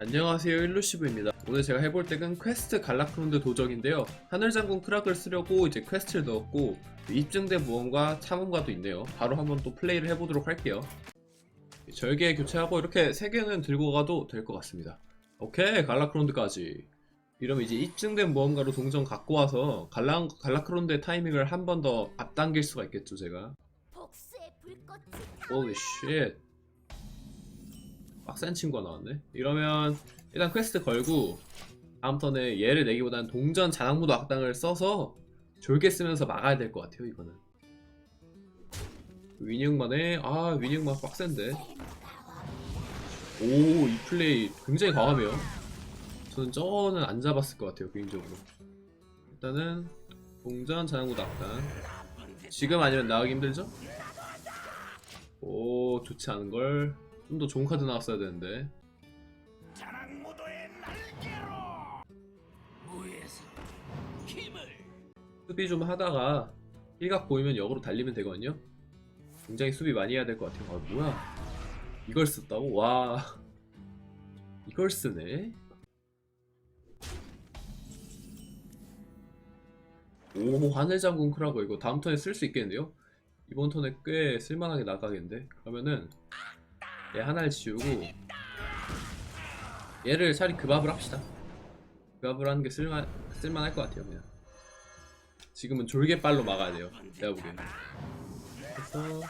안녕하세요 일루시브입니다. 오늘 제가 해볼 덱은 퀘스트 갈라크론드 도적인데요. 하늘장군 크락을 쓰려고 이제 퀘스트를 넣었고 입증된 무언과 참음과도 있네요. 바로 한번 또 플레이를 해보도록 할게요. 절개 교체하고 이렇게 세 개는 들고 가도 될 것 같습니다. 오케이 갈라크론드까지. 이러면 이제 입증된 무언가로 동전 갖고 와서 갈라, 갈라크론드의 타이밍을 한 번 더 앞당길 수가 있겠죠 제가. 복수의 빡센 친구가 나왔네. 이러면 일단 퀘스트 걸고 다음 턴에 얘를 내기보다는 동전 자랑무도 악당을 써서 졸개 쓰면서 막아야 될 것 같아요 이거는. 위닝만에 아 위닝만 빡센데. 오 이 플레이 굉장히 과감해요. 저는 저는 안 잡았을 것 같아요 개인적으로. 일단은 동전 자랑무도 악당. 지금 아니면 나가기 힘들죠? 오 좋지 않은 걸. 좀 더 좋은 카드 나왔어야 되는데. 자랑무도의 날개로 무에서 힘을 수비 좀 하다가 일각 보이면 역으로 달리면 되거든요. 굉장히 수비 많이 해야 될 것 같아요. 아 뭐야? 이걸 썼다고? 와 이걸 쓰네. 오 하늘장군 크라고 이거 다음 턴에 쓸 수 있겠는데요? 이번 턴에 꽤 쓸만하게 나가겠는데? 그러면은 얘 하나를 지우고 얘를 차라리 급압을 합시다. 급압을 하는 게 쓸만 쓸만할 것 같아요 그냥. 지금은 졸개빨로 막아야 돼요. 내가 보기엔. 그래서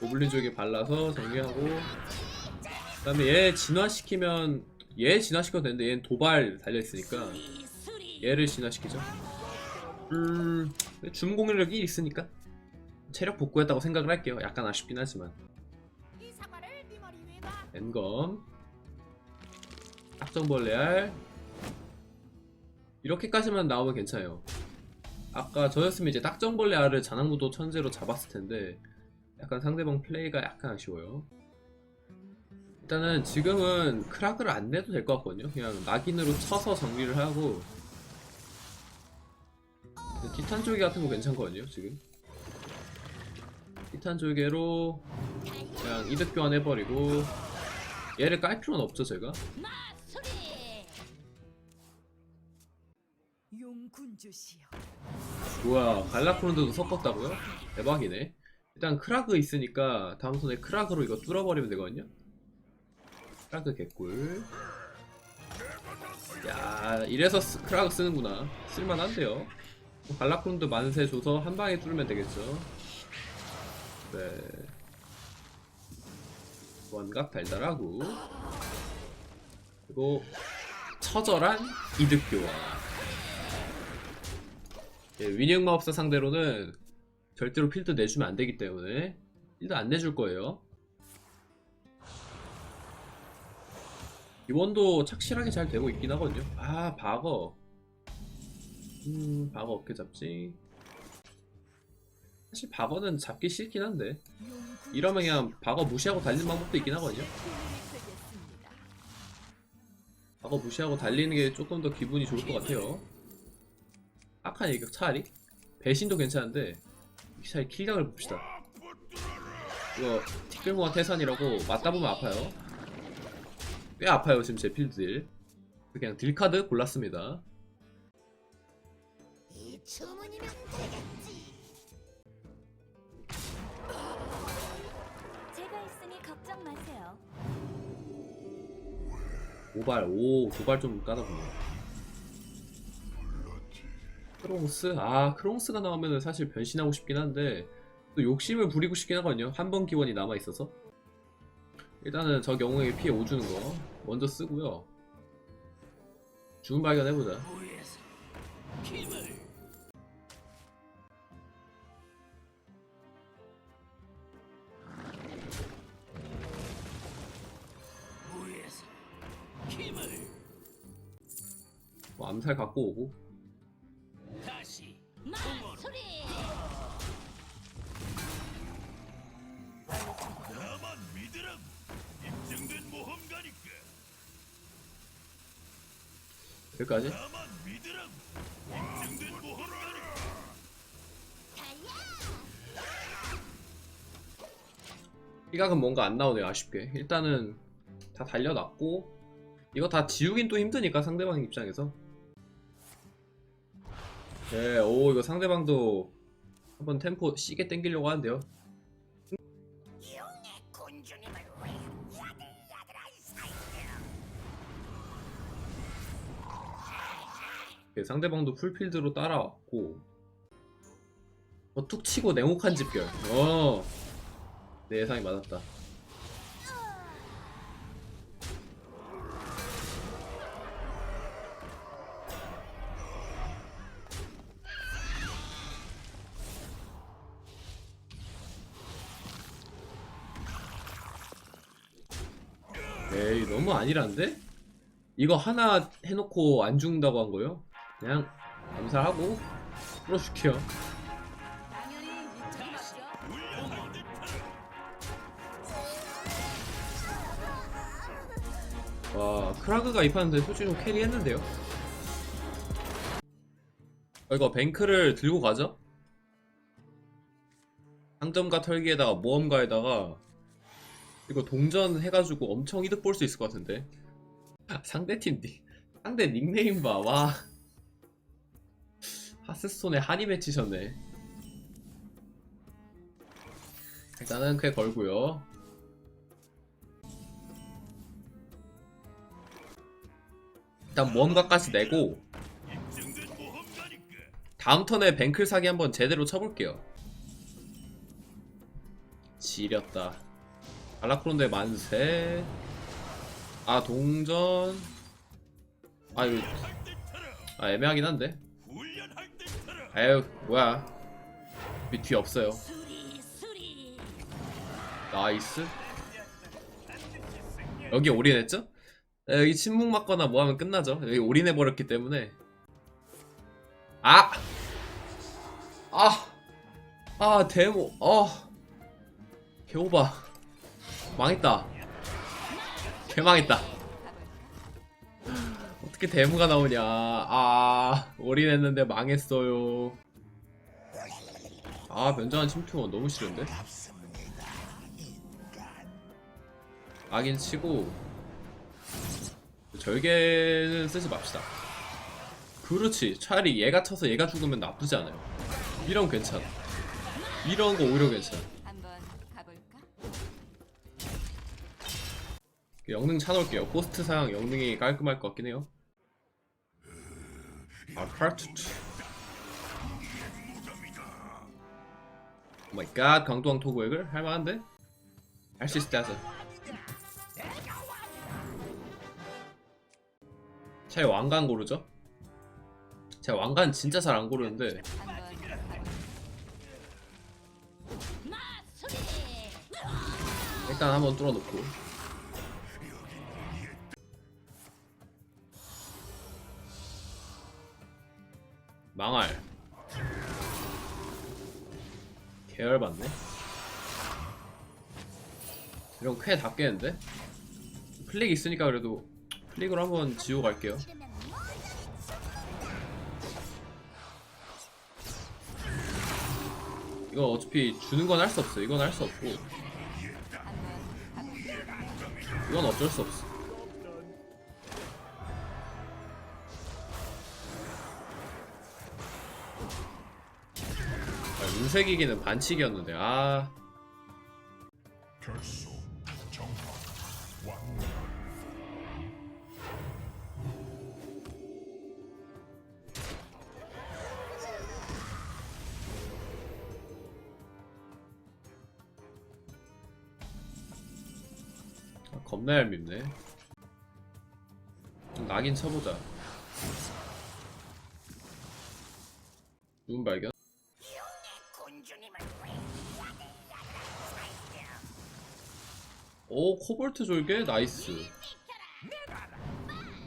고블린 쪽에 발라서 정리하고 그 다음에 얘 진화시키면 얘 진화시켜도 되는데 얘는 도발 달려있으니까 얘를 진화시키죠. 음, 줌 공격력이 있으니까 체력 복구했다고 생각을 할게요. 약간 아쉽긴 하지만. 엔검. 악정벌레알. 이렇게까지만 나오면 괜찮아요. 아까 저였으면 이제 딱정벌레 알을 자나무도 천재로 잡았을 텐데 약간 상대방 플레이가 약간 아쉬워요. 일단은 지금은 크락을 안 내도 될 것 같거든요. 그냥 낙인으로 쳐서 정리를 하고. 티탄 조개 같은 거 괜찮거든요 지금 티탄 조개로 그냥 이득 교환해버리고 얘를 깔 필요는 없죠 제가? 뭐야 갈라크론드도 섞었다고요? 대박이네. 일단 크라그 있으니까 다음 턴에 크라그로 이거 뚫어버리면 되거든요? 크라그 개꿀. 야 이래서 스- 크라그 쓰는구나. 쓸만한데요? 뭐 갈라크론드 만세 줘서 한 방에 뚫으면 되겠죠 네 원각 달달하고 그리고 처절한 이득 교환 예, 위닝 마법사 상대로는 절대로 필드 내주면 안 되기 때문에 필드 안 내줄 거예요. 이원도 착실하게 잘 되고 있긴 하거든요. 아, 박어. 음, 박어 어떻게 잡지? 사실 박어는 잡기 싫긴 한데 이러면 그냥 박어 무시하고 달리는 방법도 있긴 하거든요. 박어 무시하고 달리는 게 조금 더 기분이 좋을 것 같아요. 악한 일격 차라리 배신도 괜찮은데 차라리 킬각을 봅시다. 이거 티끌모아 태산이라고 맞다 보면 아파요. 꽤 아파요 지금 제 필드 딜. 그냥 딜카드 골랐습니다. 걱정 마세요. 오발 오 도발 좀 까다보네. 크롱스 아 크롱스가 나오면은 사실 변신하고 싶긴 한데 또 욕심을 부리고 싶긴 하거든요. 한 번 기원이 남아 있어서 일단은 저 경우에 피해 5 주는 거 먼저 쓰고요. 주문 발견해보자. 힘을 뭐 암살 갖고 오고 다시 마수리. 나만 믿으라 입증된 모험가니까 여기까지. 나만 믿으라 입증된 모험가니까 달려. 피각은 뭔가 안 나오네요 아쉽게. 일단은 다 달려놨고 이거 다 지우긴 또 힘드니까 상대방 입장에서 네, 오 이거 상대방도 한번 템포 시게 땡기려고 하는데요. 네, 상대방도 풀필드로 따라왔고. 어, 툭 치고 냉혹한 집결. 어, 내 예상이 맞았다 너무 아니란데? 이거 하나 해놓고 안 죽는다고 한 거요? 그냥 암살하고 풀어줄게요. 와 크라그가 이 판인데 솔직히 좀 캐리했는데요 어, 이거 뱅크를 들고 가죠? 상점가 털기에다가 모험가에다가 이거 동전 해가지고 엄청 이득 볼 수 있을 것 같은데. 상대팀 닉 상대 닉네임 봐와. 하스스톤에 한이 맺히셨네. 일단은 꽤 걸고요. 일단 모험가까지 내고 다음 턴에 뱅클 사기 한번 제대로 쳐볼게요. 지렸다. 알라크론데 만세. 아 동전. 아 이거 아 애매하긴 한데. 타라 아유 뭐야. 밑뒤 없어요. 나이스. 여기 올인했죠? 네, 여기 침묵 맞거나 뭐 하면 끝나죠. 여기 올인해 버렸기 때문에. 아! 아! 아, 데모. 어. 개오바. 망했다. 개망했다. 어떻게 데모가 나오냐. 아, 올인했는데 망했어요. 아, 면장한 침투원 너무 싫은데? 악인 치고 절개는 쓰지 맙시다. 그렇지. 차라리 얘가 쳐서 얘가 죽으면 나쁘지 않아요. 이런 괜찮아. 이런 거 오히려 괜찮아. 영능 차놓을게요. 코스트 상 영능이 깔끔할 것 같긴 해요. 아, 카르투트. 오 마이 갓, 강도왕 토구액을 할만한데? 할 수 있을 때 하자. 차라리 왕관 고르죠? 제가 왕관 진짜 잘 안 고르는데. 일단 한번 뚫어놓고 망할 계열받네 이런 쾌 답겠는데? 플릭 있으니까 그래도 플릭으로 한번 지우고 갈게요 이거 어차피 주는 건 할 수 없어 이건 할 수 없고? 이건 어쩔 수 없어. 아, 운색이기는 반칙이었는데 아 겁나 얄밉네. 좀 나긴 쳐보자. 누군 발견? 오 코볼트 졸개 나이스.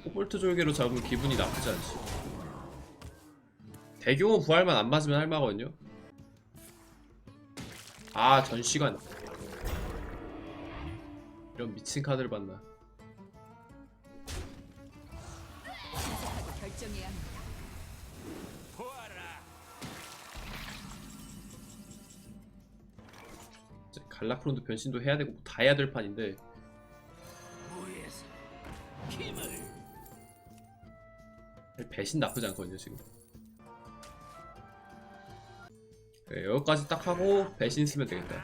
코볼트 졸개로 잡으면 기분이 나쁘지 않지. 대규모 부활만 안 맞으면 할만하거든요. 아 전시관. 이런 미친 카드를 봤나. 결정해야 합니다. 갈라크론도 변신도 해야 되고 다 해야 될 판인데. 배신 나쁘지 않거든요 지금. 네, 여기까지 딱 하고 배신 쓰면 되겠다.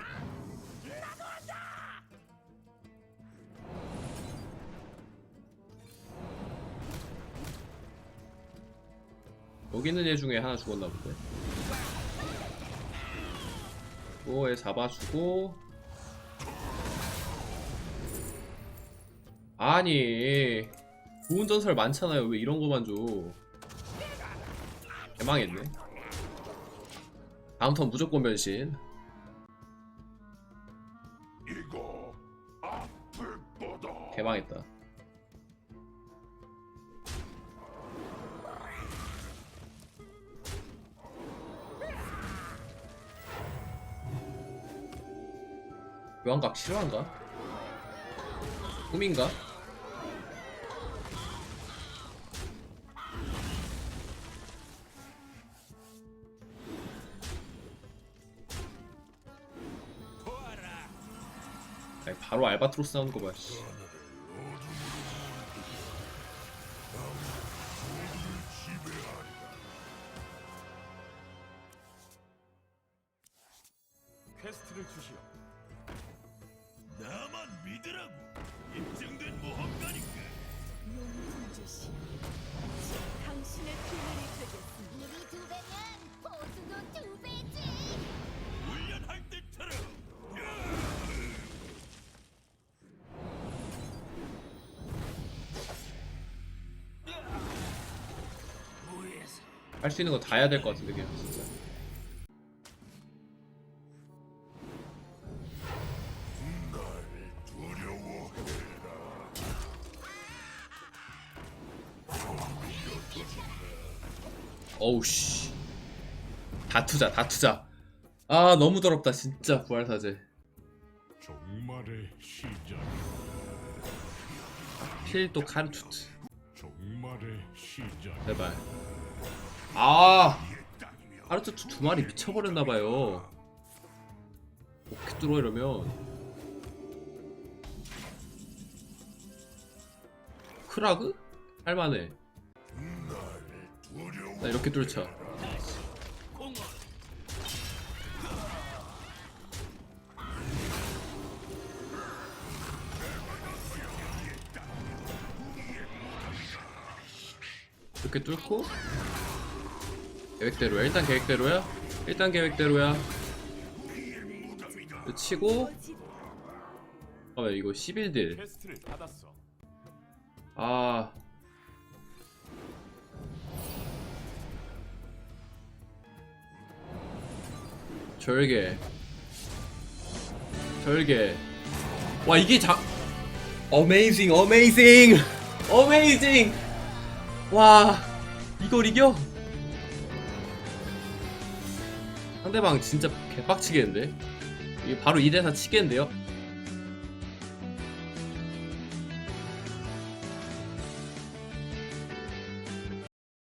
여기 있는 얘 중에 하나 죽었나 본 데 뭐에 잡아주고 아니 좋은 전설 많잖아요. 왜 이런 거만 줘? 개망했네. 다음 턴 무조건 변신. 이거 개망했다. 교환각 실화인가? 꿈인가? 아니, 바로 알바트로스 나오는 거 봐. 씨. 주시 당신의 피난이 되겠습니다. 일이 두 배면 보수도 두 배지. 훈련할 때처럼 할 수 있는 거 다 해야 될 것 같은데 그냥 진짜. 어우 씨. 다 투자, 다 투자. 아 너무 더럽다 진짜 부활사제. 종말의 시작 필도 칸투트. 종말의 시작 제발. 아 하루투트 두 마리 미쳐버렸나봐요. 어떻게 뚫어 이러면. 크라그? 할만해. 나 이렇게 뚫자. 공원 이렇게 뚫고 계획대로야. 일단 계획대로야. 일단 계획대로야. 치고 아 이거 11딜. 퀘스트를 받았어 아 절개. 절개. 와 이게 자 어메이징 어메이징 어메이징 와 이걸 이겨? 상대방 진짜 개빡치겠는데? 이게 바로 2대4 치겠는데요